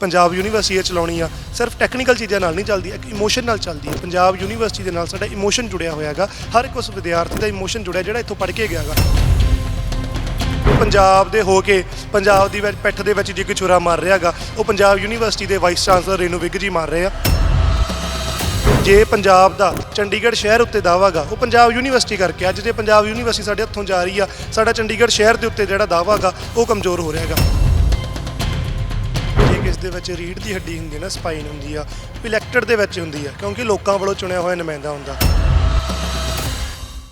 Punjab university ਇਹ ਚਲਾਉਣੀ ਆ। ਸਿਰਫ ਟੈਕਨੀਕਲ ਚੀਜ਼ਾਂ ਨਾਲ ਨਹੀਂ ਚੱਲਦੀ, ਇੱਕ ਇਮੋਸ਼ਨ ਨਾਲ ਚੱਲਦੀ ਹੈ ਪੰਜਾਬ ਯੂਨੀਵਰਸਿਟੀ ਦੇ ਨਾਲ ਸਾਡਾ ਇਮੋਸ਼ਨ ਜੁੜਿਆ ਹੋਇਆ ਹੈਗਾ। ਹਰ ਇੱਕ ਉਸ ਵਿਦਿਆਰਥੀ ਦਾ ਇਮੋਸ਼ਨ ਜੁੜਿਆ, ਜਿਹੜਾ ਇੱਥੋਂ ਪੜ੍ਹ ਕੇ ਗਿਆ ਹੈਗਾ। ਪੰਜਾਬ ਦੇ ਹੋ ਕੇ, ਪੰਜਾਬ ਦੀ ਵਿੱਚ ਪਿੱਠ ਦੇ ਵਿੱਚ ਜੇ ਛੁਰਾ ਮਾਰ ਰਿਹਾ ਹੈਗਾ। ਉਹ ਪੰਜਾਬ ਯੂਨੀਵਰਸਿਟੀ ਦੇ ਵਾਈਸ ਚਾਂਸਲਰ ਰੇਨੂ ਵਿਗ ਜੀ ਮਾਰ ਰਹੇ ਆ। ਜੇ ਪੰਜਾਬ ਦਾ ਚੰਡੀਗੜ੍ਹ ਸ਼ਹਿਰ ਉੱਤੇ ਦਾਅਵਾਗਾ ਉਹ ਪੰਜਾਬ ਯੂਨੀਵਰਸਿਟੀ ਕਰਕੇ, ਅੱਜ ਜੇ ਪੰਜਾਬ ਯੂਨੀਵਰਸਿਟੀ ਸਾਡੇ ਹੱਥੋਂ ਜਾ ਰਹੀ ਆ, ਸਾਡਾ ਚੰਡੀਗੜ੍ਹ ਸ਼ਹਿਰ ਦੇ ਉੱਤੇ ਜਿਹੜਾ ਦਾਅਵਾਗਾ ਉਹ ਕਮਜ਼ੋਰ ਹੋ ਰਿਹਾ ਹੈਗਾ। ਦੇ ਵਿੱਚ ਰੀੜ ਦੀ ਹੱਡੀ ਹੁੰਦੀ ਹੈ ਨਾ, ਸਪਾਈਨ ਹੁੰਦੀ ਆ ਇਲੈਕਟਡ ਦੇ ਵਿੱਚ ਹੁੰਦੀ ਆ, ਕਿਉਂਕਿ ਲੋਕਾਂ ਵੱਲੋਂ ਚੁਣਿਆ ਹੋਇਆ ਨੁਮਾਇੰਦਾ ਹੁੰਦਾ।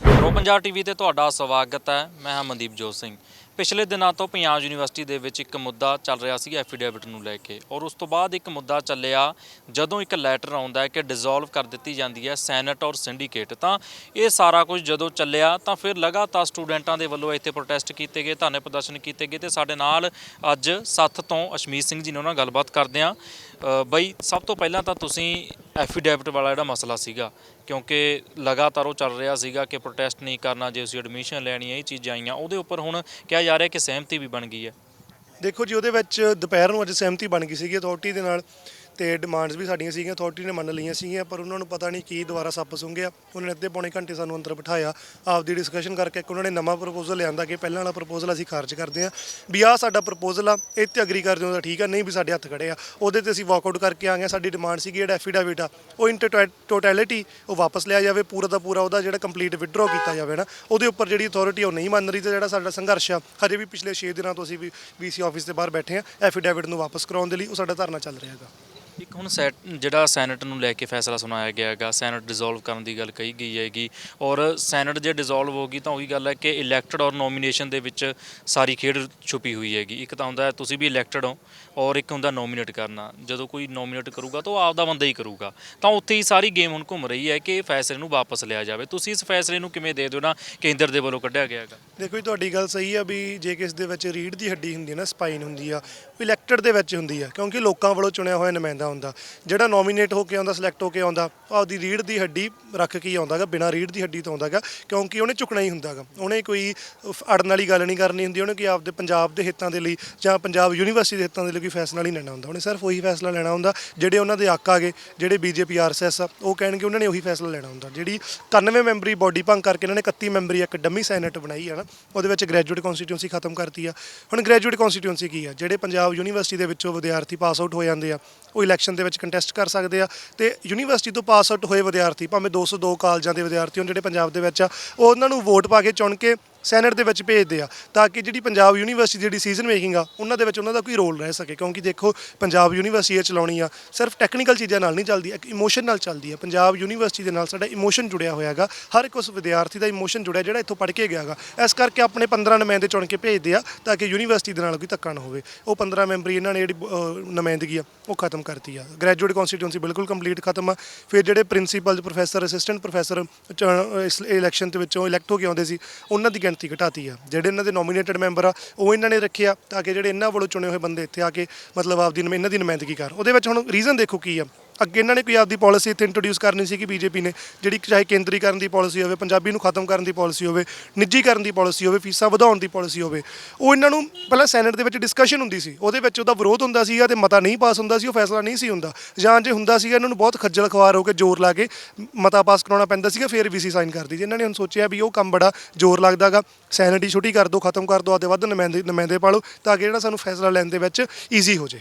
ਪ੍ਰੋ ਪੰਜਾਬ ਟੀਵੀ ਤੇ ਤੁਹਾਡਾ ਸਵਾਗਤ ਹੈ, ਮੈਂ ਹਾਂ ਮਨਦੀਪ ਜੋਤ ਸਿੰਘ। ਪਿਛਲੇ ਦਿਨਾਂ ਤੋਂ ਪੰਜਾਬ ਯੂਨੀਵਰਸਿਟੀ ਦੇ ਵਿੱਚ ਇੱਕ ਮੁੱਦਾ ਚੱਲ ਰਿਹਾ ਸੀ ਐਫੀਡੇਵਿਟ ਨੂੰ ਲੈ ਕੇ ਔਰ ਉਸ ਤੋਂ ਬਾਅਦ ਇੱਕ ਮੁੱਦਾ ਚੱਲਿਆ ਜਦੋਂ ਇੱਕ ਲੈਟਰ ਆਉਂਦਾ ਹੈ ਕਿ ਡਿਸੋਲਵ ਕਰ ਦਿੱਤੀ ਜਾਂਦੀ ਹੈ ਸੈਨੇਟ ਔਰ ਸਿੰਡੀਕੇਟ ਤਾਂ ਇਹ ਸਾਰਾ ਕੁਝ ਜਦੋਂ ਚੱਲਿਆ ਤਾਂ ਫਿਰ ਲਗਾਤਾਰ ਸਟੂਡੈਂਟਾਂ ਦੇ ਵੱਲੋਂ ਇੱਥੇ ਪ੍ਰੋਟੈਸਟ ਕੀਤੇ ਗਏ, ਧਰਨੇ ਪ੍ਰਦਰਸ਼ਨ ਕੀਤੇ ਗਏ ਤੇ ਸਾਡੇ ਨਾਲ ਅੱਜ ਸੱਥ ਤੋਂ ਅਸ਼ਮੀਤ ਸਿੰਘ ਜੀ ਨੇ ਉਹਨਾਂ ਨਾਲ ਗੱਲਬਾਤ ਕਰਦੇ ਹਾਂ। ਬਈ ਸਭ ਤੋਂ ਪਹਿਲਾਂ ਤਾਂ ਤੁਸੀਂ ਐਫੀਡੈਵਿਟ ਵਾਲਾ ਜਿਹੜਾ ਮਸਲਾ ਸੀਗਾ, ਕਿਉਂਕਿ ਲਗਾਤਾਰ ਉਹ ਚੱਲ ਰਿਹਾ ਸੀਗਾ ਕਿ ਪ੍ਰੋਟੈਸਟ ਨਹੀਂ ਕਰਨਾ, ਜੇ ਅਸੀਂ ਐਡਮਿਸ਼ਨ ਲੈਣੀ ਹੈ, ਇਹ ਚੀਜ਼ਾਂ ਆਈਆਂ, ਉਹਦੇ ਉੱਪਰ ਹੁਣ ਕਿਹਾ ਜਾ ਰਿਹਾ ਕਿ ਸਹਿਮਤੀ ਵੀ ਬਣ ਗਈ ਹੈ। ਦੇਖੋ ਜੀ, ਉਹਦੇ ਵਿੱਚ ਦੁਪਹਿਰ ਨੂੰ ਅੱਜ ਸਹਿਮਤੀ ਬਣ ਗਈ ਸੀਗੀ ਅਥਾਰਟੀ ਦੇ ਨਾਲ। ਤੇ ਡਿਮਾਂਡਸ ਵੀ ਸਾਡੀਆਂ ਸੀਗੀਆਂ ਅਥਾਰਟੀ ਨੇ ਮੰਨ ਲਈਆਂ ਸੀਗੀਆਂ, ਪਰ ਉਹਨਾਂ ਨੂੰ ਪਤਾ ਨਹੀਂ ਕੀ ਦੁਬਾਰਾ ਸੱਪ ਸੁੰਘਿਆ। ਉਹਨਾਂ ਨੇ ਅੱਧੇ ਪੌਣੇ ਘੰਟੇ ਸਾਨੂੰ ਅੰਦਰ ਬਿਠਾਇਆ। ਆਪਦੀ ਡਿਸਕਸ਼ਨ ਕਰਕੇ ਇੱਕ ਉਹਨਾਂ ਨੇ ਨਵਾਂ ਪ੍ਰਪੋਜ਼ਲ ਲਿਆਂਦਾ ਕਿ ਪਹਿਲਾਂ ਵਾਲਾ ਪ੍ਰਪੋਜ਼ਲ ਅਸੀਂ ਖਾਰਜ ਕਰਦੇ ਹਾਂ। ਵੀ ਆਹ ਸਾਡਾ ਪ੍ਰਪੋਜ਼ਲ ਆ, ਇਹ ਤੇ ਅਗਰੀ ਕਰ ਦਿਓ ਤਾਂ ਠੀਕ ਆ, ਨਹੀਂ ਵੀ ਸਾਡੇ ਹੱਥ ਖੜੇ ਆ। ਉਹਦੇ ਤੇ ਅਸੀਂ ਵਾਕਆਊਟ ਕਰਕੇ ਆ ਗਏ ਸਾਡੀ ਡਿਮਾਂਡ ਸੀਗੀ ਜਿਹੜਾ ਐਫੀਡੇਵਿਟ ਆ, ਉਹ ਇਨ ਟੋਟੈਲਿਟੀ ਉਹ ਵਾਪਸ ਲਿਆ ਜਾਵੇ, ਪੂਰਾ ਦਾ ਪੂਰਾ ਉਹਦਾ ਜਿਹੜਾ ਕੰਪਲੀਟ ਵਿਡਰੋ ਕੀਤਾ ਜਾਵੇ ਨਾ, ਉਹਦੇ ਉੱਪਰ ਜਿਹੜੀ ਅਥਾਰਟੀ ਉਹ ਨਹੀਂ ਮੰਨ ਰਹੀ ਤੇ ਜਿਹੜਾ ਸਾਡਾ ਸੰਘਰਸ਼ ਆ, ਹਜੇ ਵੀ ਪਿਛਲੇ 6 ਦਿਨਾਂ ਤੋਂ ਅਸੀਂ ਵੀ ਵੀਸੀ ਆਫਿਸ ਦੇ ਬਾਹਰ ਬੈਠੇ ਆ ਐਫੀਡੇਵਿਟ ਨੂੰ ਵਾਪਸ ਕਰਾਉਣ ਦੇ ਲਈ ਉਹ ਸਾਡਾ ਧਰਨਾ ਚੱਲ ਰਿਹਾ ਹੈਗਾ। ਇੱਕ ਹੁਣ ਸੈਟ ਜਿਹੜਾ ਸੈਨੇਟ ਨੂੰ ਲੈ ਕੇ ਫੈਸਲਾ ਸੁਣਾਇਆ ਗਿਆ ਹੈਗਾ, ਸੈਨੇਟ ਡਿਸੋਲਵ ਕਰਨ ਦੀ ਗੱਲ ਕਹੀ ਗਈ ਹੈਗੀ ਔਰ ਸੈਨੇਟ ਜੇ ਡਿਸੋਲਵ ਗਈ ਤਾਂ ਉਹੀ ਗੱਲ ਹੈ ਕਿ ਇਲੈਕਟਡ ਔਰ ਨੋਮੀਨੇਸ਼ਨ ਦੇ ਵਿੱਚ ਸਾਰੀ ਖੇਡ ਛੁਪੀ ਹੋਈ ਹੈਗੀ। ਇੱਕ ਤਾਂ ਹੁੰਦਾ ਤੁਸੀਂ ਵੀ ਇਲੈਕਟਡ ਹੋ ਔਰ ਇੱਕ ਹੁੰਦਾ ਨੋਮੀਨੇਟ ਕਰਨਾ। ਜਦੋਂ ਕੋਈ ਨੋਮੀਨੇਟ ਕਰੂਗਾ ਤਾਂ ਉਹ ਆਪਦਾ ਬੰਦਾ ਹੀ ਕਰੂਗਾ। ਤਾਂ ਉੱਥੇ ਹੀ ਸਾਰੀ ਗੇਮ ਹੁਣ ਘੁੰਮ ਰਹੀ ਹੈ ਕਿ ਇਹ ਫੈਸਲੇ ਨੂੰ ਵਾਪਸ ਲਿਆ ਜਾਵੇ। ਤੁਸੀਂ ਇਸ ਫੈਸਲੇ ਨੂੰ ਕਿਵੇਂ ਦੇ ਦਿਓ ਨਾ ਕੇਂਦਰ ਦੇ ਵੱਲੋਂ ਕੱਢਿਆ ਗਿਆ ਹੈਗਾ? ਦੇਖੋ ਜੀ, ਤੁਹਾਡੀ ਗੱਲ ਸਹੀ ਆ ਵੀ ਜੇ ਕਿਸ ਦੇ ਵਿੱਚ ਰੀੜ ਦੀ ਹੱਡੀ ਹੁੰਦੀ ਹੈ ਨਾ, ਸਪਾਈਨ ਹੁੰਦੀ ਆ, ਉਹ ਇਲੈਕਟਡ ਦੇ ਵਿੱਚ ਹੁੰਦੀ ਆ, ਕਿਉਂਕਿ ਲੋਕਾਂ ਵੱਲੋਂ ਚੁਣਿਆ ਹੋਇਆ ਨੁਮਾਇੰਦਾ ਹੁੰਦਾ। ਜਿਹੜਾ ਨੋਮੀਨੇਟ ਹੋ ਕੇ ਆਉਂਦਾ ਸਿਲੈਕਟ ਹੋ ਕੇ ਆਉਂਦਾ, ਉਹ ਆਪਦੀ ਰੀੜ ਦੀ ਹੱਡੀ ਰੱਖ ਕੇ ਹੀ ਆਉਂਦਾਗਾ, ਬਿਨਾਂ ਰੀੜ ਦੀ ਹੱਡੀ ਤੋਂ ਆਉਂਦਾਗਾ, ਕਿਉਂਕਿ ਉਹਨੇ ਝੁਕਣਾ ਹੀ ਹੁੰਦਾਗਾ। ਉਹਨੇ ਕੋਈ ਅੜਨ ਵਾਲੀ ਗੱਲ ਨਹੀਂ ਕਰਨੀ ਹੁੰਦੀ, ਉਹਨੇ ਕਿ ਆਪਦੇ ਪੰਜਾਬ ਦੇ ਹਿੱਤਾਂ ਦੇ ਲਈ ਜਾਂ ਪੰਜਾਬ ਯੂਨੀਵਰਸਿਟੀ ਦੇ ਹਿੱਤਾਂ ਦੇ ਲਈ ਕੋਈ ਫੈਸਲਾ ਨਹੀਂ ਲੈਣਾ ਹੁੰਦਾ। ਉਹਨੇ ਸਿਰਫ ਉਹੀ ਫੈਸਲਾ ਲੈਣਾ ਹੁੰਦਾ, ਜਿਹੜੇ ਉਹਨਾਂ ਦੇ ਹੱਕ ਆਗੇ ਜਿਹੜੇ ਬੀਜੇਪੀ ਆਰਐਸਐਸ ਆ, ਉਹ ਕਹਿਣਗੇ ਉਹਨਾਂ ਨੇ ਉਹੀ ਫੈਸਲਾ ਲੈਣਾ ਹੁੰਦਾ। ਜਿਹੜੀ 91 ਮੈਂਬਰੀ ਬੋਡੀ ਭੰਗ ਕਰਕੇ ਇਹਨਾਂ ਨੇ 31 ਮੈਂਬਰੀ ਇੱਕ ਡੰਮੀ ਸੈਨੇਟ ਬਣਾਈ ਹੈ ਨਾ, ਉਹਦੇ ਵਿੱਚ ਗ੍ਰੈਜੂਏਟ ਕਨਸਟੀਟਿਊਂਸੀ ਖਤਮ ਕਰਤੀ ਆ। ਹੁਣ ਗ੍ਰੈਜੂਏਟ ਕਨਸਟੀਟਿਊਂਸੀ ਕੀ ਆ? ਜਿਹੜੇ ਪੰਜਾਬ ਯੂਨੀਵਰਸਿਟੀ ਦੇ ਵਿੱਚੋਂ ਵਿਦਿਆਰਥੀ ਪਾਸ ਆਊਟ ਹੋ ਜਾਂਦੇ ਆ, ਉਹ ਇਲੈਕਸ਼ਨ ਦੇ ਵਿੱਚ ਕੰਟੈਸਟ ਕਰ ਸਕਦੇ ਆ ਤੇ ਯੂਨੀਵਰਸਿਟੀ ਤੋਂ ਪਾਸ ਆਊਟ ਹੋਏ ਵਿਦਿਆਰਥੀ, ਭਾਵੇਂ 202 ਕਾਲਜਾਂ ਦੇ ਵਿਦਿਆਰਥੀ ਹੋਣ ਜਿਹੜੇ ਪੰਜਾਬ ਦੇ ਵਿੱਚ ਆ, ਉਹ ਉਹਨਾਂ ਨੂੰ ਵੋਟ ਪਾ ਕੇ ਚੁਣ ਕੇ ਸੈਨੇਟ ਦੇ ਵਿੱਚ ਭੇਜਦੇ ਆ ਤਾਂ ਕਿ ਜਿਹੜੀ ਪੰਜਾਬ ਯੂਨੀਵਰਸਿਟੀ ਦੀ ਡਿਸੀਜਨ ਮੇਕਿੰਗ ਆ ਉਹਨਾਂ ਦੇ ਵਿੱਚ ਉਹਨਾਂ ਦਾ ਕੋਈ ਰੋਲ ਰਹਿ ਸਕੇ ਕਿਉਂਕਿ ਦੇਖੋ ਪੰਜਾਬ ਯੂਨੀਵਰਸਿਟੀ ਇਹ ਚਲਾਉਣੀ ਆ ਸਿਰਫ ਟੈਕਨੀਕਲ ਚੀਜ਼ਾਂ ਨਾਲ ਨਹੀਂ ਚੱਲਦੀ ਇੱਕ ਇਮੋਸ਼ਨ ਨਾਲ ਚੱਲਦੀ ਆ। ਪੰਜਾਬ ਯੂਨੀਵਰਸਿਟੀ ਦੇ ਨਾਲ ਸਾਡਾ ਇਮੋਸ਼ਨ ਜੁੜਿਆ ਹੋਇਆ ਹੈਗਾ ਹਰ ਇੱਕ ਉਸ ਵਿਦਿਆਰਥੀ ਦਾ ਇਮੋਸ਼ਨ ਜੁੜਿਆ ਜਿਹੜਾ ਇੱਥੋਂ ਪੜ੍ਹ ਕੇ ਗਿਆ ਹੈਗਾ। ਇਸ ਕਰਕੇ ਆਪਣੇ 15 ਨੁਮਾਇੰਦੇ ਚੁਣ ਕੇ ਭੇਜਦੇ ਆ ਤਾਂ ਕਿ ਯੂਨੀਵਰਸਿਟੀ ਦੇ ਨਾਲ ਕੋਈ ਧੱਕਾ ਨਾ ਹੋਵੇ। ਉਹ 15 ਮੈਂਬਰੀ ਇਹਨਾਂ ਨੇ ਜਿਹੜੀ ਅਹ, ਨੁਮਾਇੰਦਗੀ ਆ ਉਹ ਖਤਮ ਕਰਤੀ ਆ। ਗ੍ਰੈਜੂਏਟ ਕਨਸਟੀਟਿਊਂਸੀ ਬਿਲਕੁਲ ਕੰਪਲੀਟ ਖਤਮ ਆ। ਫਿਰ ਜਿਹੜੇ ਪ੍ਰਿੰਸੀਪਲ ਪ੍ਰੋਫੈਸਰ ਅਸਿਸਟੈਂਟ ਪ੍ਰੋਫੈਸਰ ਇਸ ਇਲੈਕਸ਼ਨ ਦੇ ਵਿੱਚੋਂ ਇਲੈਕਟ ਹੋ ਕੇ ਆਉਂਦੇ ਸੀ ਉਹਨਾਂ ਦੀ ਗਿਣਤੀ ਘਟਾਤੀ ਆ। ਜਿਹੜੇ ਇਹਨਾਂ ਦੇ ਨੋਮੀਨੇਟਡ ਮੈਂਬਰ ਆ, ਉਹ ਇਹਨਾਂ ਨੇ ਰੱਖਿਆ ਤਾਂ ਕਿ ਜਿਹੜੇ ਇਹਨਾਂ ਵੱਲੋਂ ਚੁਣੇ ਹੋਏ ਬੰਦੇ ਇੱਥੇ ਆ ਕੇ ਮਤਲਬ ਆਪਦੀ ਨੁਮ- ਇਹਨਾਂ ਦੀ ਨੁਮਾਇੰਦਗੀ ਕਰ। ਉਹਦੇ ਵਿੱਚ ਹੁਣ ਰੀਜ਼ਨ ਦੇਖੋ ਕੀ ਆ। ਅੱਗੇ ਇਹਨਾਂ ਨੇ ਕੋਈ ਆਪਦੀ ਪਾਲਿਸੀ ਇੱਥੇ ਇੰਟਰੋਡਿਊਸ ਕਰਨੀ ਸੀ ਕਿ ਬੀਜੇਪੀ ਨੇ, ਜਿਹੜੀ ਚਾਹੇ ਕੇਂਦਰੀਕਰਨ ਦੀ ਪਾਲਿਸੀ ਹੋਵੇ, ਪੰਜਾਬੀ ਨੂੰ ਖਤਮ ਕਰਨ ਦੀ ਪਾਲਿਸੀ ਹੋਵੇ, ਨਿੱਜੀਕਰਨ ਦੀ ਪਾਲਿਸੀ ਹੋਵੇ, ਫੀਸਾਂ ਵਧਾਉਣ ਦੀ ਪਾਲਿਸੀ ਹੋਵੇ, ਉਹ ਇਹਨਾਂ ਨੂੰ ਪਹਿਲਾਂ ਸੈਨੇਟ ਦੇ ਵਿੱਚ ਡਿਸਕਸ਼ਨ ਹੁੰਦੀ ਸੀ, ਉਹਦੇ ਵਿੱਚ ਉਹਦਾ ਵਿਰੋਧ ਹੁੰਦਾ ਸੀਗਾ ਤੇ ਮਤਾ ਨਹੀਂ ਪਾਸ ਹੁੰਦਾ ਸੀ, ਉਹ ਫੈਸਲਾ ਨਹੀਂ ਸੀ ਹੁੰਦਾ। ਜਾਂ ਜੇ ਹੁੰਦਾ ਸੀਗਾ, ਇਹਨਾਂ ਨੂੰ ਬਹੁਤ ਖੱਜਲ ਖਵਾਰ ਹੋ ਕੇ ਜ਼ੋਰ ਲਾ ਕੇ ਮਤਾ ਪਾਸ ਕਰਾਉਣਾ ਪੈਂਦਾ ਸੀਗਾ, ਫਿਰ ਵੀਸੀ ਸਾਈਨ ਕਰਦੀ ਜੀ ਇਹਨਾਂ ਨੇ ਹੁਣ ਸੋਚਿਆ ਵੀ ਉਹ ਕੰਮ ਬੜਾ ਜ਼ੋਰ ਲੱਗਦਾਗਾ ਸੈਨੇਟ ਹੀ ਛੁੱਟੀ ਕਰ ਦਿਓ ਖਤਮ ਕਰ ਦਿਓ ਆਦੇ ਵੱਧ ਨੁਮਾਇੰਦੇ ਨੁਮਾਇੰਦੇ ਪਾਲੋ, ਤਾਂ ਕਿ ਜਿਹੜਾ ਸਾਨੂੰ ਫੈਸਲਾ ਲੈਣ ਦੇ ਵਿੱਚ ਈਜ਼ੀ ਹੋ ਜੇ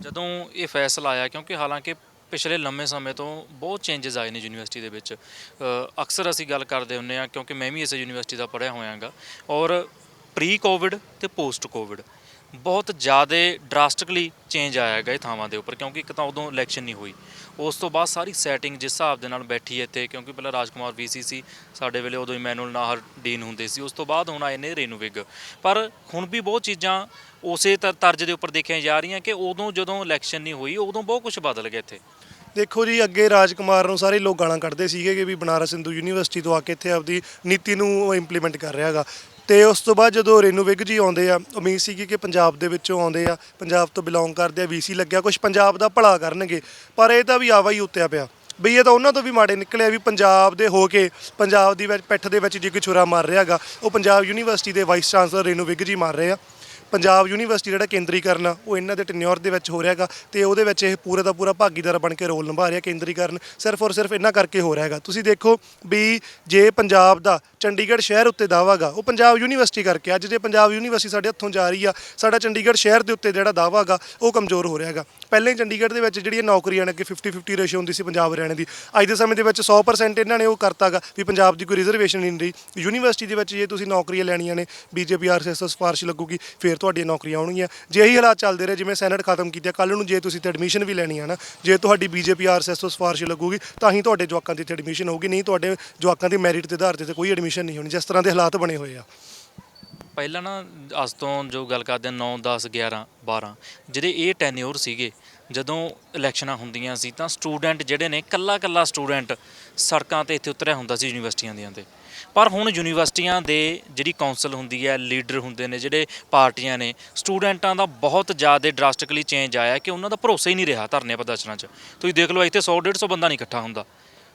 ਜਦੋਂ ਇਹ ਫੈਸਲਾ ਆਇਆ ਕਿਉਂਕਿ ਹਾਲਾਂਕਿ ਪਿਛਲੇ ਲੰਮੇ ਸਮੇਂ ਤੋਂ ਬਹੁਤ ਚੇਂਜਸ ਆਏ ਨੇ ਯੂਨੀਵਰਸਿਟੀ ਦੇ ਵਿੱਚ ਅ, ਅਕਸਰ ਅਸੀਂ ਗੱਲ ਕਰਦੇ ਹੁੰਨੇ ਆ ਕਿਉਂਕਿ ਮੈਂ ਵੀ ਇਸੇ ਯੂਨੀਵਰਸਿਟੀ ਦਾ ਪੜ੍ਹਿਆ ਹੋਇਆਗਾ ਔਰ ਪ੍ਰੀ ਕੋਵਿਡ ਤੇ ਪੋਸਟ ਕੋਵਿਡ ਬਹੁਤ ਜ਼ਿਆਦਾ ਡਰਾਸਟਿਕਲੀ ਚੇਂਜ ਆਇਆ ਹੈਗਾ ਇਹ ਥਾਵਾਂ ਦੇ ਉੱਪਰ, ਕਿਉਂਕਿ ਇੱਕ ਤਾਂ ਉਦੋਂ ਇਲੈਕਸ਼ਨ ਨਹੀਂ ਹੋਈ। ਉਸ ਤੋਂ ਬਾਅਦ ਸਾਰੀ ਸੈਟਿੰਗ ਜਿਸ ਹਿਸਾਬ ਦੇ ਨਾਲ ਬੈਠੀ ਹੈ ਇੱਥੇ, ਕਿਉਂਕਿ ਪਹਿਲਾਂ ਰਾਜਕੁਮਾਰ ਵੀਸੀ ਸੀ, ਸਾਡੇ ਵੇਲੇ ਉਦੋਂ ਇਮੈਨੂਅਲ ਨਾਹਰ ਡੀਨ ਹੁੰਦੇ ਸੀ, ਉਸ ਤੋਂ ਬਾਅਦ ਹੁਣ ਆਏ ਨੇ ਰੇਨੂ ਵਿਗ। ਪਰ ਹੁਣ ਵੀ ਬਹੁਤ ਚੀਜ਼ਾਂ ਉਸੇ ਤਰ- ਤਰਜ਼ ਦੇ ਉੱਪਰ ਦੇਖੀਆਂ ਜਾ ਰਹੀਆਂ ਕਿ ਉਦੋਂ ਜਦੋਂ ਇਲੈਕਸ਼ਨ ਨਹੀਂ ਹੋਈ, ਉਦੋਂ ਬਹੁਤ ਕੁਝ ਬਦਲ ਗਿਆ ਇੱਥੇ। ਦੇਖੋ ਜੀ, ਅੱਗੇ ਰਾਜਕੁਮਾਰ ਨੂੰ ਸਾਰੇ ਲੋਕ ਗਾਲਾਂ ਕੱਢਦੇ ਸੀਗੇ ਕਿ ਵੀ ਬਨਾਰਸ ਹਿੰਦੂ ਯੂਨੀਵਰਸਿਟੀ ਤੋਂ ਆ ਕੇ ਇੱਥੇ ਆਪਦੀ ਨੀਤੀ ਨੂੰ ਇੰਪਲੀਮੈਂਟ ਕਰ ਰਿਹਾ ਹੈਗਾ। ਤੇ ਉਸ ਤੋਂ ਬਾਅਦ ਜਦੋਂ ਰੇਨੂ ਵਿਗ ਜੀ ਆਉਂਦੇ ਆ, ਉਮੀਦ ਸੀਗੀ ਕਿ ਪੰਜਾਬ ਦੇ ਵਿੱਚੋਂ ਆਉਂਦੇ ਆ, ਪੰਜਾਬ ਤੋਂ ਬਿਲੋਂਗ ਕਰਦੇ ਆ ਵੀਸੀ ਲੱਗਿਆ ਕੁਝ ਪੰਜਾਬ ਦਾ ਭਲਾ ਕਰਨਗੇ, ਪਰ ਇਹ ਤਾਂ ਵੀ ਆਵਾ ਹੀ ਉੱਤਿਆ ਪਿਆ। ਬਈ ਇਹ ਤਾਂ ਉਹਨਾਂ ਤੋਂ ਵੀ ਮਾੜੇ ਨਿਕਲਿਆ ਵੀ ਪੰਜਾਬ ਦੇ ਹੋ ਕੇ, ਪੰਜਾਬ ਦੀ ਵਿੱਚ ਪਿੱਠ ਦੇ ਵਿੱਚ ਜੇ ਕੋਈ ਛੁਰਾ ਮਾਰ ਰਿਹਾ ਹੈਗਾ, ਉਹ ਪੰਜਾਬ ਯੂਨੀਵਰਸਿਟੀ ਦੇ ਵਾਈਸ ਚਾਂਸਲਰ ਰੇਨੂ ਵਿਗ ਜੀ ਮਾਰ ਰਹੇ ਆ। ਪੰਜਾਬ ਯੂਨੀਵਰਸਿਟੀ ਜਿਹੜਾ ਕੇਂਦਰੀਕਰਨ ਆ, ਉਹ ਇਹਨਾਂ ਦੇ ਟੈਨਿਓਰ ਦੇ ਵਿੱਚ ਹੋ ਰਿਹਾ ਰਿਹਾਗਾ ਤੇ ਉਹਦੇ ਵਿੱਚ ਇਹ ਪੂਰੇ ਦਾ ਪੂਰਾ ਭਾਗੀਦਾਰ ਬਣ ਕੇ ਰੋਲ ਨਿਭਾ ਰਿਹਾ ਕੇਂਦਰੀਕਰਨ, ਸਿਰਫ ਔਰ ਸਿਰਫ ਇਹਨਾਂ ਕਰਕੇ ਹੋ ਰਿਹਾ ਹੈਗਾ ਤੁਸੀਂ ਦੇਖੋ ਵੀ ਜੇ ਪੰਜਾਬ ਦਾ ਚੰਡੀਗੜ੍ਹ ਸ਼ਹਿਰ ਉੱਤੇ ਦਾਵਾਗਾ ਉਹ ਪੰਜਾਬ ਯੂਨੀਵਰਸਿਟੀ ਕਰਕੇ, ਅੱਜ ਜੇ ਪੰਜਾਬ ਯੂਨੀਵਰਸਿਟੀ ਸਾਡੇ ਹੱਥੋਂ ਜਾ ਰਹੀ ਆ, ਸਾਡਾ ਚੰਡੀਗੜ੍ਹ ਸ਼ਹਿਰ ਦੇ ਉੱਤੇ ਜਿਹੜਾ ਦਾਵਾਗਾ ਉਹ ਕਮਜ਼ੋਰ ਹੋ ਰਿਹਾ ਹੈਗਾ ਪਹਿਲਾਂ ਹੀ ਚੰਡੀਗੜ੍ਹ ਦੇ ਵਿੱਚ ਜਿਹੜੀਆਂ ਨੌਕਰੀਆਂ ਨੇ, ਅੱਗੇ 50 50 ਰੇਸ਼ੋ ਹੁੰਦੀ ਸੀ ਪੰਜਾਬ ਹਰਿਆਣੇ ਦੀ। ਅੱਜ ਦੇ ਸਮੇਂ ਦੇ ਵਿੱਚ 100% ਇਹਨਾਂ ਨੇ ਉਹ ਕਰਤਾਗਾ ਵੀ ਪੰਜਾਬ ਦੀ ਕੋਈ ਰਿਜ਼ਰਵੇਸ਼ਨ ਨਹੀਂ ਰਹੀ। ਯੂਨੀਵਰਸਿਟੀ ਦੇ ਵਿੱਚ ਜੇ ਤੁਸੀਂ ਨੌਕਰੀਆਂ ਲੈਣੀਆਂ ਨੇ, ਬੀਜੇਪੀ ਆਰਐਸਐਸ ਤੋਂ ਸਿਫਾਰਿਸ਼ ਲੱਗੂਗੀ, ਫਿਰ ਤੁਹਾਡੀਆਂ ਨੌਕਰੀਆਂ ਆਉਣਗੀਆਂ। ਜੇ ਇਹੀ ਹਾਲਾਤ ਚੱਲਦੇ ਰਹੇ, ਜਿਵੇਂ ਸੈਨੇਟ ਖਤਮ ਕੀਤਾ ਕੱਲ ਨੂੰ ਜੇ ਤੁਸੀਂ ਤੇ ਐਡਮਿਸ਼ਨ ਵੀ ਲੈਣੀ ਆ ਨਾ, ਜੇ ਤੁਹਾਡੀ ਬੀਜੇਪੀ ਆਰਐਸਐਸ ਤੋਂ ਸਿਫਾਰਿਸ਼ ਲੱਗੂਗੀ, ਤਾਂ ਹੀ ਤੁਹਾਡੇ ਜਵਾਕਾਂ ਦੀ ਇੱਥੇ ਐਡਮਿਸ਼ਨ ਹੋਊਗੀ, ਨਹੀਂ ਤੁਹਾਡੇ ਜਵਾਕਾਂ ਦੀ ਮੈਰਿਟ ਦੇ ਆਧਾਰ ਤੇ ਕੋਈ ਐਡਮਿਸ਼ਨ ਨਹੀਂ ਹੋਣੀ, ਜਿਸ ਤਰ੍ਹਾਂ ਦੇ ਹਾਲਾਤ ਬਣੇ ਹੋਏ ਆ। ਪਹਿਲਾਂ ਨਾ, ਅੱਜ ਤੋਂ ਜੋ ਗੱਲ ਕਰਦੇ ਹਾਂ 9 10 11 12 ਜਿਹੜੇ ਇਹ ਟੈਨਿਓਰ ਸੀਗੇ, ਜਦੋਂ ਇਲੈਕਸ਼ਨਾਂ ਹੁੰਦੀਆਂ ਸੀ, ਤਾਂ ਸਟੂਡੈਂਟ ਜਿਹੜੇ ਨੇ ਕੱਲਾ ਕੱਲਾ ਸਟੂਡੈਂਟ ਸੜਕਾਂ ਤੇ ਇੱਥੇ ਉਤਰਿਆ ਹੁੰਦਾ ਸੀ ਯੂਨੀਵਰਸਿਟੀਆਂ ਦੀਆਂ ਤੇ। ਪਰ ਹੁਣ ਯੂਨੀਵਰਸਿਟੀਆਂ ਦੇ ਜਿਹੜੀ ਕੌਂਸਲ ਹੁੰਦੀ ਹੈ, ਲੀਡਰ ਹੁੰਦੇ ਨੇ, ਜਿਹੜੇ ਪਾਰਟੀਆਂ ਨੇ, ਸਟੂਡੈਂਟਾਂ ਦਾ ਬਹੁਤ ਜ਼ਿਆਦਾ ਡਰਾਸਟਿਕਲੀ ਚੇਂਜ ਆਇਆ ਕਿ ਉਹਨਾਂ ਦਾ ਭਰੋਸਾ ਹੀ ਨਹੀਂ ਰਿਹਾ ਧਰਨੇ ਪ੍ਰਦਰਸ਼ਨਾਂ 'ਚ। ਤੁਸੀਂ ਦੇਖ ਲਓ ਇੱਥੇ 100 150 ਬੰਦਾ ਨਹੀਂ ਇਕੱਠਾ ਹੁੰਦਾ।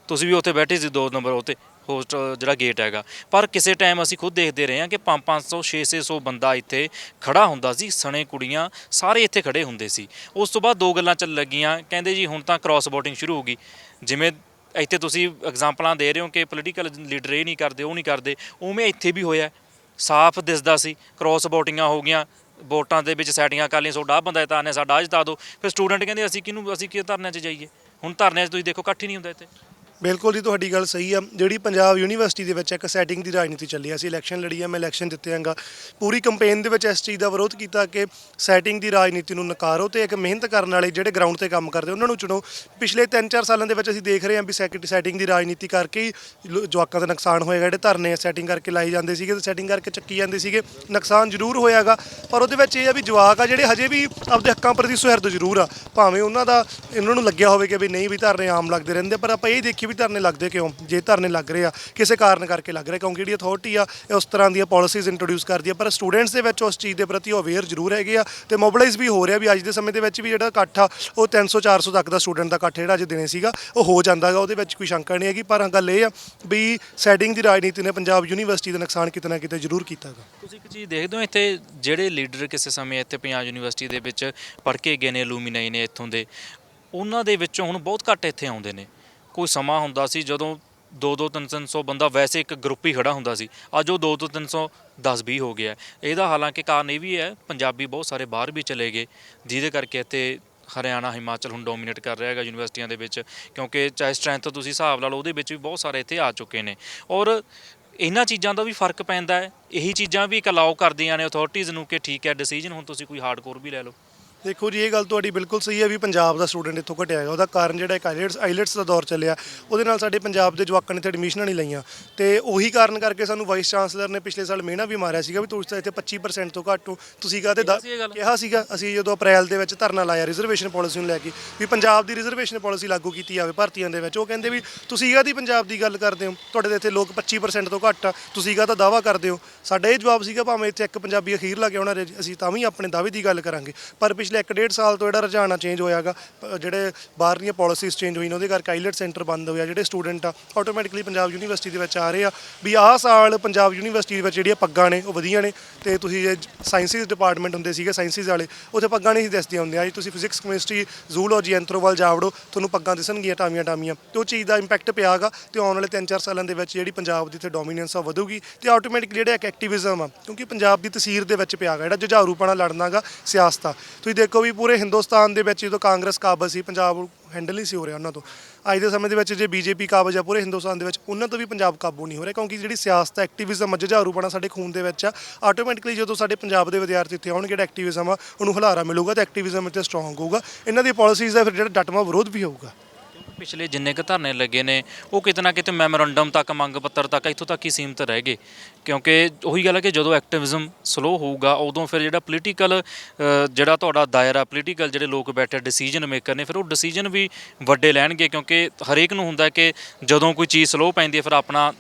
ਤੁਸੀਂ ਵੀ ਉੱਥੇ ਬੈਠੇ ਸੀ ਦੋ ਨੰਬਰ ਉੱਤੇ ਹੋਸਟ, ਜਿਹੜਾ ਗੇਟ ਹੈਗਾ। ਪਰ ਕਿਸੇ ਟਾਈਮ ਅਸੀਂ ਖੁਦ ਦੇਖਦੇ ਰਹੇ ਹਾਂ ਕਿ 5-500 600 ਬੰਦਾ ਇੱਥੇ ਖੜਾ ਹੁੰਦਾ ਸੀ, ਸਣੇ ਕੁੜੀਆਂ ਸਾਰੇ ਇੱਥੇ ਖੜੇ ਹੁੰਦੇ ਸੀ। ਉਸ ਤੋਂ ਬਾਅਦ ਦੋ ਗੱਲਾਂ ਚੱਲ ਲੱਗੀਆਂ, ਕਹਿੰਦੇ ਜੀ ਹੁਣ ਤਾਂ ਕ੍ਰਾਸ ਵੋਟਿੰਗ ਸ਼ੁਰੂ ਹੋ ਗਈ। ਜਿਵੇਂ ਇੱਥੇ ਤੁਸੀਂ ਐਗਜ਼ਾਮਪਲਾਂ ਦੇ ਰਹੇ ਹੋ ਕਿ ਪੋਲੀਟੀਕਲ ਲੀਡਰ ਇਹ ਨਹੀਂ ਕਰਦੇ, ਉਹ ਨਹੀਂ ਕਰਦੇ, ਉਵੇਂ ਇੱਥੇ ਵੀ ਹੋਇਆ। ਸਾਫ਼ ਦਿਸਦਾ ਸੀ ਕ੍ਰਾਸ ਵੋਟਿੰਗਾਂ ਹੋ ਗਈਆਂ, ਵੋਟਾਂ ਦੇ ਵਿੱਚ ਸੈਟਿੰਗਾਂ ਕਰ ਲਈਆਂ ਤੁਹਾਡਾ ਬੰਦਾ ਤਾਂ ਨੇ ਸਾਡਾ ਆਹ ਜਿਤਾ ਦਿਓ ਫਿਰ ਸਟੂਡੈਂਟ ਕਹਿੰਦੇ, ਅਸੀਂ ਕਿਹਨੂੰ, ਅਸੀਂ ਕੀ ਧਰਨਿਆਂ 'ਚ ਜਾਈਏ? ਹੁਣ ਧਰਨਿਆਂ 'ਚ ਤੁਸੀਂ ਦੇਖੋ, ਇਕੱਠ ਹੀ ਨਹੀਂ ਹੁੰਦਾ ਇੱਥੇ। ਬਿਲਕੁਲ ਜੀ, ਤੁਹਾਡੀ ਗੱਲ ਸਹੀ ਆ। ਜਿਹੜੀ ਪੰਜਾਬ ਯੂਨੀਵਰਸਿਟੀ ਦੇ ਵਿੱਚ ਇੱਕ ਸੈਟਿੰਗ ਦੀ ਰਾਜਨੀਤੀ ਚੱਲੀ ਅਸੀਂ ਇਲੈਕਸ਼ਨ ਲੜੀ ਆ, ਮੈਂ ਇਲੈਕਸ਼ਨ ਜਿੱਤਿਆਂਗਾ ਪੂਰੀ ਕੈਂਪੇਨ ਦੇ ਵਿੱਚ ਇਸ ਚੀਜ਼ ਦਾ ਵਿਰੋਧ ਕੀਤਾ ਕਿ ਸੈਟਿੰਗ ਦੀ ਰਾਜਨੀਤੀ ਨੂੰ ਨਕਾਰੋ ਤੇ ਇੱਕ ਮਿਹਨਤ ਕਰਨ ਵਾਲੇ ਜਿਹੜੇ ਗਰਾਊਂਡ ਤੇ ਕੰਮ ਕਰਦੇ, ਉਹਨਾਂ ਨੂੰ ਚੁਣੋ। ਪਿਛਲੇ 3-4 ਸਾਲਾਂ ਦੇ ਵਿੱਚ ਅਸੀਂ ਦੇਖ ਰਹੇ ਹਾਂ ਵੀ ਸੈਟਿੰਗ ਦੀ ਰਾਜਨੀਤੀ ਕਰਕੇ ਹੀ ਲੋ- ਜਵਾਕਾਂ ਦਾ ਨੁਕਸਾਨ ਹੋਏਗਾ ਜਿਹੜੇ ਧਰਨੇ ਆ ਸੈਟਿੰਗ ਕਰਕੇ ਲਾਏ ਜਾਂਦੇ ਸੀਗੇ ਤੇ ਸੈਟਿੰਗ ਕਰਕੇ ਚੱਕੀ ਜਾਂਦੇ ਸੀਗੇ। ਨੁਕਸਾਨ ਜ਼ਰੂਰ ਹੋਇਆਗਾ ਪਰ ਉਹਦੇ ਵਿੱਚ ਇਹ ਆ ਵੀ ਜਵਾਕ ਆ ਜਿਹੜੇ ਹਜੇ ਵੀ ਆਪਦੇ ਹੱਕਾਂ ਪ੍ਰਤੀ ਸੁਹਿਰਦ ਜ਼ਰੂਰ ਆ। ਭਾਵੇਂ ਉਹਨਾਂ ਦਾ, ਇਹਨਾਂ ਨੂੰ ਲੱਗਿਆ ਹੋਵੇ ਕਿ ਵੀ ਨਹੀਂ ਵੀ ਧਰਨੇ ਆਮ ਲੱਗਦੇ ਰਹਿੰਦੇ, ਪਰ ਆਪਾਂ ਇਹ ਦੇਖੀਏ ਵੀ ਧਰਨੇ ਲੱਗਦੇ ਕਿਉਂ? ਜੇ ਧਰਨੇ ਲੱਗ ਰਹੇ ਆ, ਕਿਸੇ ਕਾਰਨ ਕਰਕੇ ਲੱਗ ਰਹੇ, ਕਿਉਂਕਿ ਜਿਹੜੀ ਅਥਾਰਟੀ ਆ, ਇਹ ਉਸ ਤਰ੍ਹਾਂ ਦੀਆਂ ਪਾਲਿਸੀਜ਼ ਇੰਟਰੋਡਿਊਸ ਕਰਦੀ ਆ। ਪਰ ਸਟੂਡੈਂਟਸ ਦੇ ਵਿੱਚ ਉਸ ਚੀਜ਼ ਦੇ ਪ੍ਰਤੀ ਅਵੇਅਰ ਜ਼ਰੂਰ ਹੈਗੇ ਆ ਤੇ ਮੋਬਿਲਾਈਜ਼ ਵੀ ਹੋ ਰਿਹਾ ਵੀ ਅੱਜ ਦੇ ਸਮੇਂ ਦੇ ਵਿੱਚ ਵੀ ਜਿਹੜਾ ਇਕੱਠ ਆ, ਉਹ 300 400 ਤੱਕ ਦਾ ਸਟੂਡੈਂਟ ਦਾ ਇਕੱਠ ਜਿਹੜਾ ਅੱਜ ਦਿਨੇ ਸੀਗਾ, ਉਹ ਹੋ ਜਾਂਦਾਗਾ ਉਹਦੇ ਵਿੱਚ ਕੋਈ ਸ਼ੰਕਾ ਨਹੀਂ ਹੈਗੀ। ਪਰ ਗੱਲ ਇਹ ਆ ਵੀ ਸੈਟਿੰਗ ਦੀ ਰਾਜਨੀਤੀ ਨੇ ਪੰਜਾਬ ਯੂਨੀਵਰਸਿਟੀ ਦਾ ਨੁਕਸਾਨ ਕਿਤੇ ਨਾ ਕਿਤੇ ਜ਼ਰੂਰ ਕੀਤਾਗਾ ਤੁਸੀਂ ਇੱਕ ਚੀਜ਼ ਦੇਖਦੇ ਹੋ, ਇੱਥੇ ਜਿਹੜੇ ਲੀਡਰ ਕਿਸੇ ਸਮੇਂ ਇੱਥੇ ਪੰਜਾਬ ਯੂਨੀਵਰਸਿਟੀ ਦੇ ਵਿੱਚ ਪੜ੍ਹ ਕੇ ਗਏ ਨੇ ਐਲੂਮੀਨਾਈ ਨੇ ਇੱਥੋਂ ਦੇ, ਉਹਨਾਂ ਦੇ ਵਿੱਚੋਂ ਹੁਣ ਬਹੁਤ ਘੱਟ ਇੱਥੇ ਆਉਂਦੇ ਨੇ। ਕੋਈ ਸਮਾਂ ਹੁੰਦਾ ਸੀ ਜਦੋਂ 2-2 300 ਬੰਦਾ ਵੈਸੇ ਇੱਕ ਗਰੁੱਪ ਹੀ ਖੜਾ ਹੁੰਦਾ ਸੀ। ਅੱਜ ਉਹ 2 ਤੋਂ 300 10 20 ਹੋ ਗਿਆ। ਇਹਦਾ ਹਾਲਾਂਕਿ ਕਾਰਨ ਇਹ ਵੀ ਹੈ, ਪੰਜਾਬੀ ਬਹੁਤ ਸਾਰੇ ਬਾਹਰ ਵੀ ਚਲੇ ਗਏ, ਜਿਹਦੇ ਕਰਕੇ ਇੱਥੇ ਹਰਿਆਣਾ, ਹਿਮਾਚਲ ਹੁਣ ਡੋਮੀਨੇਟ ਕਰ ਰਿਹਾ ਹੈਗਾ ਯੂਨੀਵਰਸਿਟੀਆਂ ਦੇ ਵਿੱਚ, ਕਿਉਂਕਿ ਚਾਹੇ ਸਟਰੈਂਥ ਤੁਸੀਂ ਹਿਸਾਬ ਲਾ ਲਓ, ਉਹਦੇ ਵਿੱਚ ਵੀ ਬਹੁਤ ਸਾਰੇ ਇੱਥੇ ਆ ਚੁੱਕੇ ਨੇ। ਔਰ ਇਹਨਾਂ ਚੀਜ਼ਾਂ ਦਾ ਵੀ ਫ਼ਰਕ ਪੈਂਦਾ ਹੈ। ਇਹੀ ਚੀਜ਼ਾਂ ਵੀ ਇੱਕ ਅਲਾਉ ਕਰਦੀਆਂ ਨੇ ਅਥਾਰਟੀਜ਼ ਨੂੰ ਕਿ ਠੀਕ ਹੈ ਡਿਸੀਜਨ ਹੁਣ ਤੁਸੀਂ ਕੋਈ ਹਾਰਡਕੋਰ ਵੀ ਲੈ ਲਓ। ਦੇਖੋ ਜੀ ਇਹ ਗੱਲ ਤੁਹਾਡੀ ਬਿਲਕੁਲ ਸਹੀ ਹੈ ਵੀ ਪੰਜਾਬ ਦਾ ਸਟੂਡੈਂਟ ਇੱਥੋਂ ਘਟਿਆ ਹੈਗਾ। ਉਹਦਾ ਕਾਰਨ ਜਿਹੜਾ ਇੱਕ ਆਈਲੈਟਸ ਆਈਲੈਟਸ ਦਾ ਦੌਰ ਚੱਲਿਆ। ਉਹਦੇ ਨਾਲ ਸਾਡੇ ਪੰਜਾਬ ਦੇ ਜਵਾਕਾਂ ਨੇ ਇੱਥੇ ਐਡਮਿਸ਼ਨਾਂ ਨਹੀਂ ਲਈਆਂ। ਤੇ ਉਹੀ ਕਾਰਨ ਕਰਕੇ ਸਾਨੂੰ ਵਾਈਸ ਚਾਂਸਲਰ ਨੇ ਪਿਛਲੇ ਸਾਲ ਮਿਹਣਾ ਵੀ ਮਾਰਿਆ ਸੀਗਾ ਵੀ ਤੁਸੀਂ ਤਾਂ ਇੱਥੇ 25% ਤੋਂ ਘੱਟ ਹੋ। ਤੁਸੀਂ ਕਾਹਤੇ ਗੱਲ? ਕਿਹਾ ਸੀਗਾ? ਅਸੀਂ ਜਦੋਂ ਅਪ੍ਰੈਲ ਦੇ ਵਿੱਚ ਧਰਨਾ ਲਾਇਆ ਰਿਜ਼ਰਵੇਸ਼ਨ ਪਾਲਿਸੀ ਨੂੰ ਲੈ ਕੇ ਵੀ ਪੰਜਾਬ ਦੀ ਰਿਜ਼ਰਵੇਸ਼ਨ ਪਾਲਿਸੀ ਲਾਗੂ ਕੀਤੀ ਜਾਵੇ ਭਰਤੀਆਂ ਦੇ ਵਿੱਚ। ਉਹ ਕਹਿੰਦੇ ਵੀ ਤੁਸੀਂ ਕਾਹਦੀ ਪੰਜਾਬ ਦੀ ਗੱਲ ਕਰਦੇ ਹੋ? ਤੁਹਾਡੇ ਦੇ ਇੱਥੇ ਲੋਕ 25% ਤੋਂ ਘੱਟ ਆ। ਤੁਸੀਂ ਕਾਹਦਾ ਦਾਵਾ ਕਰਦੇ ਹੋ? ਸਾਡਾ ਇਹ ਜਵਾਬ ਸੀਗਾ ਭਾਵੇਂ ਇੱਥੇ ਇੱਕ ਪੰਜਾਬੀ ਅਖੀਰ ਲਾ ਕੇ ਆਉਣਾ ਰਹੇ, ਅਸੀਂ ਤਾਂ ਵੀ ਆਪਣੇ ਦਾਅਵੇ ਦੀ ਗੱਲ ਕਰਾਂਗੇ। ਪਰ ਪਿਛਲੇ 1.5 ਸਾਲ ਤੋਂ ਜਿਹੜਾ ਰੁਝਾਨ ਆ ਚੇਂਜ ਹੋਇਆਗਾ। ਜਿਹੜੇ ਬਾਹਰਲੀਆਂ ਪਾਲਿਸੀਜ਼ ਚੇਂਜ ਹੋਈਆਂ, ਉਹਦੇ ਕਰਕੇ ਆਈਲਟ ਸੈਂਟਰ ਬੰਦ ਹੋਇਆ ਜਿਹੜੇ ਸਟੂਡੈਂਟ ਆ ਆਟੋਮੈਟਿਕਲੀ ਪੰਜਾਬ ਯੂਨੀਵਰਸਿਟੀ ਦੇ ਵਿੱਚ ਆ ਰਹੇ ਆ। ਵੀ ਆਹ ਸਾਲ ਪੰਜਾਬ ਯੂਨੀਵਰਸਿਟੀ ਦੇ ਵਿੱਚ ਜਿਹੜੀਆਂ ਪੱਗਾਂ ਨੇ, ਉਹ ਵਧੀਆ ਨੇ। ਤੇ ਤੁਸੀਂ ਜੇ ਸਾਇੰਸਿਸ ਡਿਪਾਰਟਮੈਂਟ ਹੁੰਦੇ ਸੀਗੇ ਸਾਇੰਸਿਸ ਵਾਲੇ, ਉੱਥੇ ਪੱਗਾਂ ਨਹੀਂ ਸੀ ਦਿਸਦੀਆਂ ਹੁੰਦੀਆਂ। ਅੱਜ ਤੁਸੀਂ ਫਿਜ਼ਿਕਸ ਕੈਮਿਸਟਰੀ ਜ਼ੂਲੋਜੀ ਐਂਥਰੋਵਲ ਜਾਵੜੋ ਤੁਹਾਨੂੰ ਪੱਗਾਂ ਦਿਸਣਗੀਆਂ ਟਾਮੀਆਂ ਟਾਮੀਆਂ ਤੇ ਉਹ ਚੀਜ਼ ਦਾ ਇੰਪੈਕਟ ਪਿਆਗਾ ਤੇ ਆਉਣ ਵਾਲੇ 3-4 ਸਾਲਾਂ ਦੇ ਵਿੱਚ ਜਿਹੜੀ ਪੰਜਾਬ ਦੀ ਇੱਥੇ ਡੋਮੀਨੈਂਸ ਆ ਵਧੂਗੀ। ਤੇ ਆਟੋਮੈਟਿਕਲੀ ਜਿਹੜਾ ਇੱਕ ਐਕਟਿਵਿਜ਼ਮ ਆ, ਕਿਉਂਕਿ ਪੰਜਾਬ ਦੀ ਤਸਵੀਰ ਦੇ ਵਿੱਚ ਪਿਆਗਾ, ਜਿਹੜਾ ਜੁਝਾਰੂਪਣਾ ਲੜਨਾਗਾ ਸਿਆਸਤ ਆ। ਤੁਸੀਂ ਦੇਖੋ ਵੀ ਪੂਰੇ ਹਿੰਦੁਸਤਾਨ ਦੇ ਵਿੱਚ ਜਦੋਂ ਕਾਂਗਰਸ ਕਾਬਜ਼ ਸੀ, ਪੰਜਾਬ ਹੈਂਡਲ ਨਹੀਂ ਸੀ ਹੋ ਰਿਹਾ ਉਹਨਾਂ ਤੋਂ। ਅੱਜ ਦੇ ਸਮੇਂ ਦੇ ਵਿੱਚ ਜੇ ਬੀਜੇਪੀ ਕਾਬਜ਼ ਆ, ਪੂਰੇ ਹਿੰਦੁਸਤਾਨ ਦੇ ਵਿੱਚ ਉਹਨਾਂ ਤੋਂ ਵੀ ਪੰਜਾਬ ਕਾਬੂ ਨਹੀਂ ਹੋ ਰਿਹਾ ਕਿਉਂਕਿ ਜਿਹੜੀ ਸਿਆਸਤ ਐਕਟਿਵਿਜ਼ਮ ਜੁਝਾਰੂਪਣਾ ਸਾਡੇ ਖੂਨ ਦੇ ਵਿੱਚ ਆ। ਆਟੋਮੈਟਿਕਲੀ ਜਦੋਂ ਸਾਡੇ ਪੰਜਾਬ ਦੇ ਵਿਦਿਆਰਥੀ ਇੱਥੇ ਆਉਣਗੇ, ਜਿਹੜਾ ਐਕਟਿਵਿਜ਼ਮ ਆ, ਉਹਨੂੰ ਹੁਲਾਰਾ ਮਿਲੂਗਾ ਤੇ ਐਕਟਿਵਿਜ਼ਮ ਇੱਥੇ ਸਟਰੋਂਗ ਹੋਊਗਾ। ਇਹਨਾਂ ਦੀ ਪਾਲਿਸੀਜ਼ ਦਾ ਫਿਰ ਜਿਹੜਾ ਡਟਮਾ ਵਿਰੋਧ ਵੀ ਹੋਊਗਾ। ਪਿਛਲੇ ਜਿੰਨੇ ਕੁ ਧਰਨੇ ਲੱਗੇ ਨੇ, ਉਹ ਕਿਤੇ ਨਾ ਕਿਤੇ ਮੈਮੋਰੰਡਮ ਤੱਕ, ਮੰਗ ਪੱਤਰ ਤੱਕ ਇੱਥੋਂ ਤੱਕ ਹੀ ਸੀਮਤ ਰਹਿ ਗਏ। ਕਿਉਂਕਿ ਉਹੀ ਗੱਲ ਹੈ ਕਿ ਜਦੋਂ ਐਕਟਿਵਿਜ਼ਮ ਸਲੋ ਹੋਊਗਾ, ਉਦੋਂ ਫਿਰ ਜਿਹੜਾ ਪੋਲੀਟੀਕਲ ਜਿਹੜਾ ਤੁਹਾਡਾ ਦਾਇਰਾ ਪੋਲੀਟੀਕਲ ਜਿਹੜੇ ਲੋਕ ਬੈਠੇ ਡਿਸੀਜਨ ਮੇਕਰ ਨੇ, ਫਿਰ ਉਹ ਡਿਸੀਜਨ ਵੀ ਵੱਡੇ ਲੈਣਗੇ। ਕਿਉਂਕਿ ਹਰੇਕ ਨੂੰ ਹੁੰਦਾ ਕਿ ਜਦੋਂ ਕੋਈ ਚੀਜ਼ ਸਲੋ ਪੈਂਦੀ ਹੈ, ਫਿਰ ਆਪਣਾ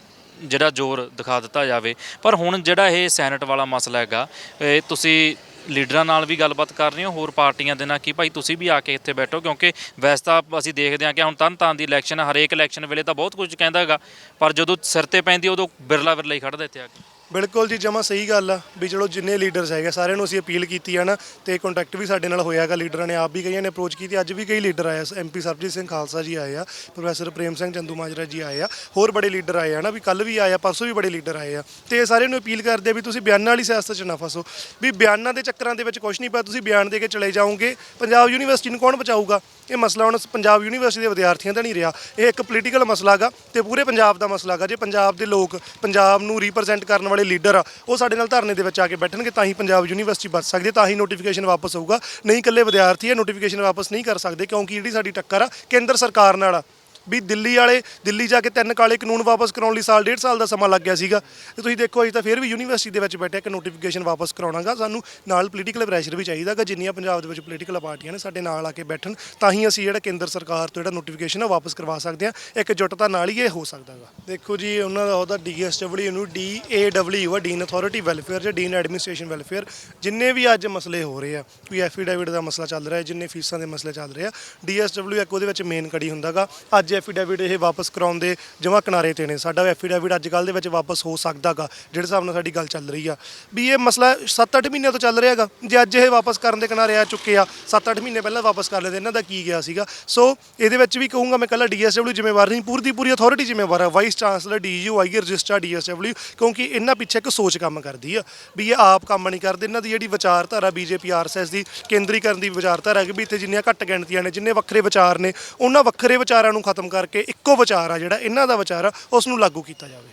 ਜਿਹੜਾ ਜ਼ੋਰ ਦਿਖਾ ਦਿੱਤਾ ਜਾਵੇ। ਪਰ ਹੁਣ ਜਿਹੜਾ ਇਹ ਸੈਨੇਟ ਵਾਲਾ ਮਸਲਾ ਹੈਗਾ, ਇਹ ਤੁਸੀਂ ਲੀਡਰਾਂ ਨਾਲ ਵੀ ਗੱਲਬਾਤ ਕਰ ਰਹੇ ਹੋ, ਹੋਰ ਪਾਰਟੀਆਂ ਦੇ ਨਾਲ ਕਿ ਭਾਈ ਤੁਸੀਂ ਵੀ ਆ ਕੇ ਇੱਥੇ ਬੈਠੋ ਕਿਉਂਕਿ ਵੈਸੇ ਤਾਂ ਅਸੀਂ ਦੇਖਦੇ ਹਾਂ ਕਿ ਹੁਣ ਤਨ ਤਾਨ ਦੀ ਇਲੈਕਸ਼ਨ ਹਰੇਕ ਇਲੈਕਸ਼ਨ ਵੇਲੇ ਤਾਂ ਬਹੁਤ ਕੁਝ ਕਹਿੰਦਾ ਹੈਗਾ, ਪਰ ਜਦੋਂ ਸਿਰ ਤੇ ਪੈਂਦੀ ਉਦੋਂ ਬਿਰਲਾ ਬਿਰਲਾ ਹੀ ਖੜਦਾ ਇੱਥੇ ਆ ਕੇ। ਬਿਲਕੁਲ ਜੀ, ਜਮਾ ਸਹੀ ਗੱਲ ਆ ਵੀ ਚਲੋ ਜਿੰਨੇ ਲੀਡਰਸ ਹੈਗੇ ਸਾਰਿਆਂ ਨੂੰ ਅਸੀਂ ਅਪੀਲ ਕੀਤੀ ਆ ਨਾ, ਤੇ ਕੰਟੈਕਟ ਵੀ ਸਾਡੇ ਨਾਲ ਹੋਇਆ ਹੈਗਾ ਲੀਡਰਾਂ ਨੇ ਆਪ ਵੀ ਕਈਆਂ ਨੇ ਅਪਰੋਚ ਕੀਤੀ, ਅੱਜ ਵੀ ਕਈ ਲੀਡਰ ਆਏ ਆ ਐਮਪੀ ਸਰਬਜੀਤ ਸਿੰਘ ਖਾਲਸਾ ਜੀ ਆਏ ਆ, ਪ੍ਰੋਫੈਸਰ ਪ੍ਰੇਮ ਸਿੰਘ ਚੰਦੂ ਮਾਜਰਾ ਜੀ ਆਏ ਆ, ਹੋਰ ਬੜੇ ਲੀਡਰ ਆਏ ਆ ਨਾ, ਵੀ ਕੱਲ ਵੀ ਆਏ ਆ, ਪਰਸੋਂ ਵੀ ਬੜੇ ਲੀਡਰ ਆਏ ਆ, ਤੇ ਸਾਰਿਆਂ ਨੂੰ ਅਪੀਲ ਕਰਦੇ ਆ ਵੀ ਤੁਸੀਂ ਬਿਆਨਾਂ ਵਾਲੀ ਸਿਆਸਤ 'ਚ ਨਾ ਫਸੋ, ਵੀ ਬਿਆਨਾਂ ਦੇ ਚੱਕਰਾਂ ਦੇ ਵਿੱਚ ਕੁਝ ਨਹੀਂ ਪਿਆ ਤੁਸੀਂ ਬਿਆਨ ਦੇ ਕੇ ਚਲੇ ਜਾਓਗੇ, ਪੰਜਾਬ ਯੂਨੀਵਰਸਿਟੀ ਨੂੰ ਕੌਣ ਬਚਾਊਗਾ? ਇਹ ਮਸਲਾ ਹੁਣ ਪੰਜਾਬ ਯੂਨੀਵਰਸਿਟੀ ਦੇ ਵਿਦਿਆਰਥੀਆਂ ਦਾ ਨਹੀਂ ਰਿਹਾ। ਇਹ ਇੱਕ ਪੋਲੀਟੀਕਲ ਮਸਲਾ ਗਾ ਤੇ ਪੂਰੇ ਪੰਜਾਬ ਦਾ ਮਸਲਾ ਗਾ ਜੇ ਪੰਜਾਬ ਦੇ ਲੋਕ ਪੰਜਾਬ ਨੂੰ ਰਿਪਰੈਜ਼ੈਂਟ ਕਰਨ ਵਾਲੇ ਲੀਡਰ ਆ, ਉਹ ਸਾਡੇ ਨਾਲ ਧਰਨੇ ਦੇ ਵਿੱਚ ਆ ਕੇ ਬੈਠਣਗੇ, ਤਾਂ ਹੀ ਪੰਜਾਬ ਯੂਨੀਵਰਸਿਟੀ ਬਚ ਸਕਦੀ ਹੈ, ਤਾਂ ਹੀ ਨੋਟੀਫਿਕੇਸ਼ਨ ਵਾਪਸ ਆਊਗਾ ਨਹੀਂ ਇਕੱਲੇ ਵਿਦਿਆਰਥੀ ਇਹ ਨੋਟੀਫਿਕੇਸ਼ਨ ਵਾਪਸ ਨਹੀਂ ਕਰ ਸਕਦੇ, ਕਿਉਂਕਿ ਜਿਹੜੀ ਸਾਡੀ ਟੱਕਰ ਆ, ਕੇਂਦਰ ਸਰਕਾਰ ਨਾਲ ਆ। ਵੀ ਦਿੱਲੀ ਵਾਲੇ, ਦਿੱਲੀ ਜਾ ਕੇ ਤਿੰਨ ਕਾਲੇ ਕਾਨੂੰਨ ਵਾਪਸ ਕਰਾਉਣ ਲਈ ਸਾਲ, ਡੇਢ ਸਾਲ ਦਾ ਸਮਾਂ ਲੱਗ ਗਿਆ ਸੀਗਾ। ਤੇ ਤੁਸੀਂ ਦੇਖੋ, ਅਜੇ ਤਾਂ ਫਿਰ ਵੀ ਯੂਨੀਵਰਸਿਟੀ ਦੇ ਵਿੱਚ ਬੈਠੇ ਇੱਕ ਨੋਟੀਫਿਕੇਸ਼ਨ ਵਾਪਸ ਕਰਾਉਣਾਗਾ। ਸਾਨੂੰ ਨਾਲ ਪੋਲੀਟੀਕਲ ਪ੍ਰੈਸ਼ਰ ਵੀ ਚਾਹੀਦਾਗਾ, ਜਿੰਨੀਆਂ ਪੰਜਾਬ ਦੇ ਵਿੱਚ ਪੋਲੀਟੀਕਲ ਪਾਰਟੀਆਂ ਨੇ ਸਾਡੇ ਨਾਲ ਆ ਕੇ ਬੈਠਣ। ਤਾਂ ਹੀ ਅਸੀਂ ਜਿਹੜਾ ਕੇਂਦਰ ਸਰਕਾਰ ਤੋਂ ਜਿਹੜਾ ਨੋਟੀਫਿਕੇਸ਼ਨ ਆ ਵਾਪਸ ਕਰਵਾ ਸਕਦੇ ਹਾਂ ਇੱਕ ਜੁੱਟਤਾ ਨਾਲ ਹੀ ਇਹ ਹੋ ਸਕਦਾਗਾ। ਦੇਖੋ ਜੀ, ਉਹਨਾਂ ਦਾ ਉਹਦਾ ਡੀਐਸਡਬਲਯੂ ਨੂੰ ਡੀਏਡਬਲਯੂ ਆ ਡੀਨ ਅਥਾਰਟੀ ਵੈਲਫੇਅਰ ਜਾਂ ਡੀਨ ਐਡਮਿਨਿਸਟ੍ਰੇਸ਼ਨ ਵੈਲਫੇਅਰ ਜਿੰਨੇ ਵੀ ਅੱਜ ਮਸਲੇ ਹੋ ਰਹੇ ਆ, ਕੋਈ ਐਫੀਡੇਵਿਟ ਦਾ ਮਸਲਾ ਚੱਲ ਰਿਹਾ, ਜਿੰਨੇ ਫੀਸਾਂ ਦੇ ਮਸਲੇ ਚੱਲ ਰਹੇ ਆ ਡੀਐਸਡਬਲਯੂ ਇੱਕ ਉਹਦੇ ਵਿੱਚ ਮੇਨ ਕੜੀ ਹੁੰਦਾਗਾ। ਅੱਜ ਐਫੀਡੈਵਿਟ ਇਹ ਵਾਪਸ ਕਰਾਉਣ ਦੇ ਜਮਾ ਕਿਨਾਰੇ ਤੇ ਨੇ। ਸਾਡਾ ਐਫੀਡੈਵਿਟ ਅੱਜ ਕੱਲ ਦੇ ਵਿੱਚ ਵਾਪਸ ਹੋ ਸਕਦਾਗਾ, ਜਿਹੜੇ ਹਿਸਾਬ ਨਾਲ ਸਾਡੀ ਗੱਲ ਚੱਲ ਰਹੀ ਆ। ਵੀ ਇਹ ਮਸਲਾ 7-8 ਮਹੀਨਿਆਂ ਤੋਂ ਚੱਲ ਰਿਹਾਗਾ, ਜੇ ਅੱਜ ਇਹ ਵਾਪਸ ਕਰਨ ਦੇ ਕਿਨਾਰੇ ਆ ਚੁੱਕੇ ਆ 7-8 ਮਹੀਨੇ ਪਹਿਲਾਂ ਵਾਪਸ ਕਰ ਲੈਂਦੇ, ਇਹਨਾਂ ਦਾ ਕੀ ਗਿਆ ਸੀਗਾ। ਸੋ ਇਹਦੇ ਵਿੱਚ ਵੀ ਕਹੂੰਗਾ ਮੈਂ ਕੱਲਾ ਡੀਐਸਡਬਲਯੂ ਜ਼ਿੰਮੇਵਾਰ ਨਹੀਂ, ਪੂਰੀ ਦੀ ਪੂਰੀ ਅਥਾਰਟੀ ਜ਼ਿੰਮੇਵਾਰ ਆ vice chancellor DU I registrar DSW ਕਿਉਂਕਿ ਇਹਨਾਂ ਪਿੱਛੇ ਇੱਕ ਸੋਚ ਕੰਮ ਕਰਦੀ ਆ, ਵੀ ਇਹ ਆਪ ਕੰਮ ਨਹੀਂ ਕਰਦੇ, ਇਹਨਾਂ ਦੀ ਜਿਹੜੀ ਵਿਚਾਰਧਾਰਾ ਬੀਜੇਪੀ ਆਰਐਸਐਸ ਦੀ ਕੇਂਦਰੀਕਰਨ ਦੀ ਵਿਚਾਰਧਾਰਾ ਕਿ ਵੀ ਇੱਥੇ ਜਿੰਨੀਆਂ ਘੱਟ ਗਿਣਤੀਆਂ ਨੇ, ਜਿੰਨੇ ਵੱਖਰੇ ਵਿਚਾਰ ਨੇ, ਉਹਨਾਂ ਵੱਖਰੇ ਵਿਚਾਰਾਂ ਨੂੰ ਖਤਮ ਕਰਕੇ ਇੱਕੋ ਵਿਚਾਰ ਆ ਜਿਹੜਾ ਇਹਨਾਂ ਦਾ ਵਿਚਾਰ ਆ ਉਸ ਨੂੰ ਲਾਗੂ ਕੀਤਾ ਜਾਵੇ।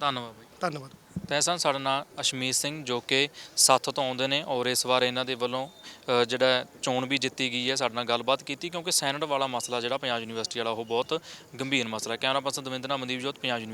ਧੰਨਵਾਦ ਬਾਈ। ਧੰਨਵਾਦ। ਤਾਂ ਸਨ ਸਾਡੇ ਨਾਲ ਅਸ਼ਮੀਤ ਸਿੰਘ ਜੋ ਕਿ ਸੱਥ ਤੋਂ ਆਉਂਦੇ ਨੇ ਔਰ ਇਸ ਵਾਰ ਇਹਨਾਂ ਦੇ ਵੱਲੋਂ ਅ, ਜਿਹੜਾ ਚੋਣ ਵੀ ਜਿੱਤੀ ਗਈ ਹੈ ਸਾਡੇ ਨਾਲ ਗੱਲਬਾਤ ਕੀਤੀ ਕਿਉਂਕਿ ਸੈਨੇਟ ਵਾਲਾ ਮਸਲਾ ਜਿਹੜਾ ਪੰਜਾਬ ਯੂਨੀਵਰਸਿਟੀ ਵਾਲਾ ਉਹ ਬਹੁਤ ਗੰਭੀਰ ਮਸਲਾ ਹੈ। ਕੈਮਰਾ ਪਰਸਨ ਦਵਿੰਦਰ ਨਾਲ ਮਨਦੀਪ ਜੋਤ ਪੰਜਾਬ ਯੂਨੀਵਰਸਿਟੀ